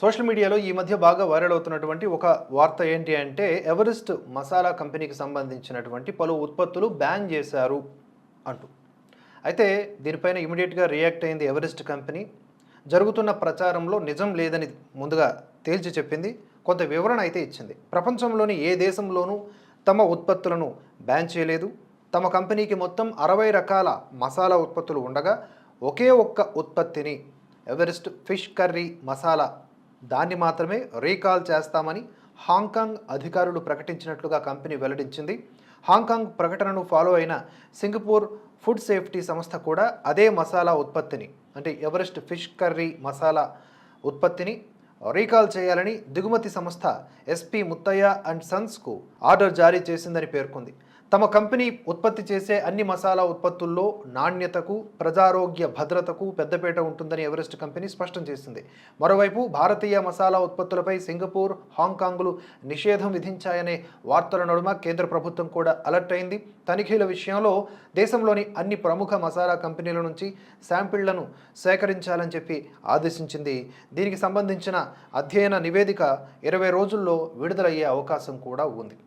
Social మీడియాలో ఈ మధ్య బాగా వైరల్ అవుతున్నటువంటి ఒక వార్త ఏంటి అంటే ఎవరెస్ట్ మసాలా కంపెనీకి సంబంధించినటువంటి పలు ఉత్పత్తులు బ్యాన్ చేశారు అంటూ. అయితే దీనిపైన ఇమీడియట్గా రియాక్ట్ అయింది ఎవరెస్ట్ కంపెనీ. జరుగుతున్న ప్రచారంలో నిజం లేదని ముందుగా తేల్చి చెప్పింది కొంత వివరణ అయితే ఇచ్చింది. ప్రపంచంలోని ఏ దేశంలోనూ తమ ఉత్పత్తులను బ్యాన్ చేయలేదు. తమ కంపెనీకి మొత్తం అరవై రకాల మసాలా ఉత్పత్తులు ఉండగా ఒకే ఒక్క ఉత్పత్తిని ఎవరెస్ట్ ఫిష్ కర్రీ మసాలా దాన్ని మాత్రమే రీకాల్ చేస్తామని హాంకాంగ్ అధికారులు ప్రకటించినట్లుగా కంపెనీ వెల్లడించింది. హాంకాంగ్ ప్రకటనను ఫాలో అయిన సింగపూర్ ఫుడ్ సేఫ్టీ సంస్థ కూడా అదే మసాలా ఉత్పత్తిని అంటే ఎవరెస్ట్ ఫిష్ కర్రీ మసాలా ఉత్పత్తిని రీకాల్ చేయాలని దిగుమతి సంస్థ ఎస్పీ ముత్తయ్య అండ్ సన్స్కు ఆర్డర్ జారీ చేసిందని పేర్కొంది. తమ కంపెనీ ఉత్పత్తి చేసే అన్ని మసాలా ఉత్పత్తుల్లో నాణ్యతకు ప్రజారోగ్య భద్రతకు పెద్దపేట ఉంటుందని ఎవరెస్ట్ కంపెనీ స్పష్టం చేసింది. మరోవైపు భారతీయ మసాలా ఉత్పత్తులపై సింగపూర్ హాంకాంగ్లు నిషేధం విధించాయనే వార్తల నడుమ కేంద్ర ప్రభుత్వం కూడా అలర్ట్ అయింది. తనిఖీల విషయంలో దేశంలోని అన్ని ప్రముఖ మసాలా కంపెనీల నుంచి శాంపిళ్ళను సేకరించాలని చెప్పి ఆదేశించింది. దీనికి సంబంధించిన అధ్యయన నివేదిక ఇరవై రోజుల్లో విడుదలయ్యే అవకాశం కూడా ఉంది.